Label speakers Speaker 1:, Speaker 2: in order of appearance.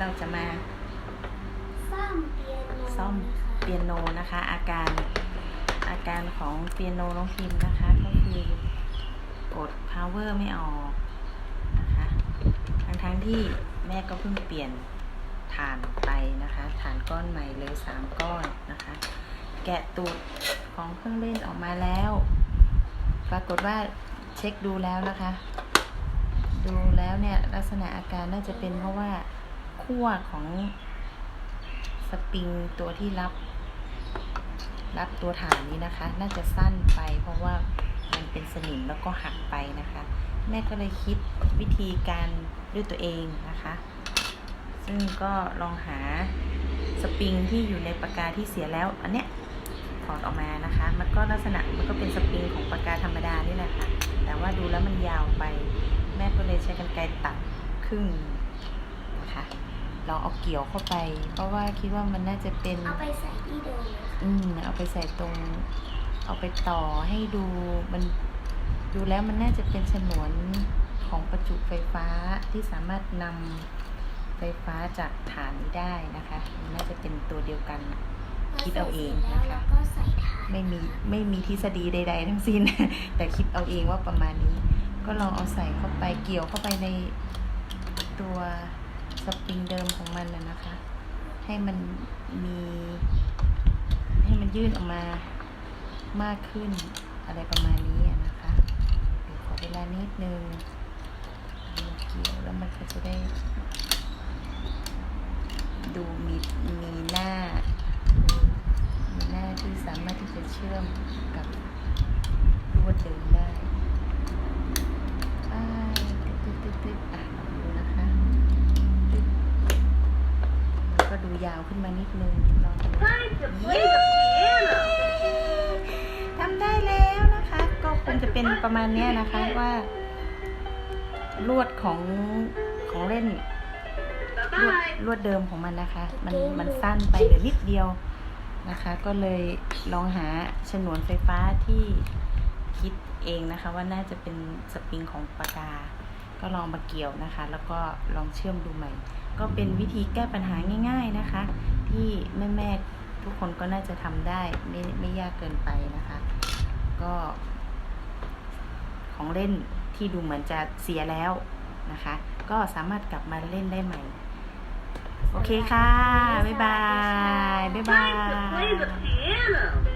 Speaker 1: เราจะมา
Speaker 2: ซ่อมเปียโน
Speaker 1: ซ่อม
Speaker 2: นะคะ
Speaker 1: เปียโนนะคะ อาการอาการของเปียโนน้องพิมพ์นะคะ ก็คือกด power ไม่ออกนะคะทั้งทั้งๆที่แม่ก็เพิ่งเปลี่ยนฐานไปนะคะฐานก้อนใหม่เลยสามก้อนนะคะ แกะตูดของเครื่องเล่นออกมาแล้ว ปรากฏว่าเช็คดูแล้วนะคะ ดูแล้วเนี่ยลักษณะอาการน่าจะเป็นเพราะว่า ขั้วของสปริงตัวที่รับ รับตัวฐานนี้นะคะ น่าจะสั้นไปเพราะว่ามันเป็นสนิมแล้วก็หักไปนะคะ แม่ก็เลยคิดวิธีการด้วยตัวเองนะคะ ซึ่งก็ลองหาสปริงที่อยู่ในปากกาที่เสียแล้วอันเนี้ยถอดออกมานะคะ มันก็ลักษณะมันก็เป็นสปริงของปากกาธรรมดานี่แหละค่ะแต่ว่าดูแล้วมันยาวไป แม่ก็เลยใช้กรรไกรตัดครึ่ง ลองเอาเกี่ยวเข้าไป เพราะว่าคิดว่ามันน่าจะเป็น
Speaker 2: เอาไปใส่ที่เดิมเลยค่ะ
Speaker 1: อืมเอาไปใส่ตรง เอาไปต่อให้ดูมันดูแล้วมันน่าจะเป็นฉนวนของประจุไฟฟ้าที่สามารถนำไฟฟ้าจากฐานนี้ได้นะคะมันน่าจะเป็นตัวเดียวกันคิดเอาเองนะคะ
Speaker 2: แล้วก็ใส่ถ่าน
Speaker 1: ไม่มีไม่มีทฤษฎีใด ๆ ทั้งสิ้น แต่คิดเอาเองว่าประมาณนี้ ก็ลองเอาใส่เข้าไปเกี่ยวเข้าไปในตัว สปริงเดิมของมันนะนะคะ ให้มันมี ให้มันยื่นออกมามากขึ้นอะไรประมาณนี้อะนะคะเดี๋ยวขอเวลานิดนึงเกี่ยวแล้วมันก็จะได้ ดูมีมีหน้า มีหน้าที่สามารถที่จะเชื่อมกับลวดเดิมได้อ่าตึ๊ดตึ๊ดตึ๊ดอะลองดูนะคะตึ๊ดมันก็ดู ยาวขึ้นมานิดนึงลองดูทำได้แล้วนะคะ ก็คงจะเป็นประมาณนี้นะคะว่า ลวดของของเล่นลวดลวดเดิมของมันนะคะ มันมันสั้นไปเหลือนิดเดียวนะคะ ก็เลยลองหาฉนวนไฟฟ้าที่คิดเองนะคะ ว่าน่าจะเป็นสปริงของปากกา ก็ลองมาเกี่ยวนะคะ แล้วก็ลองเชื่อมดูใหม่ ก็เป็นวิธีแก้ปัญหาง่าย ๆนะคะ ที่แม่ๆทุกคนก็น่าจะทำได้ไม่ไม่ยากเกินไปนะคะ ก็ ของเล่นที่ดูเหมือนจะเสียแล้วนะคะ ก็สามารถกลับมาเล่นได้ใหม่ โอเคค่ะ บ๊ายบาย บ๊ายบาย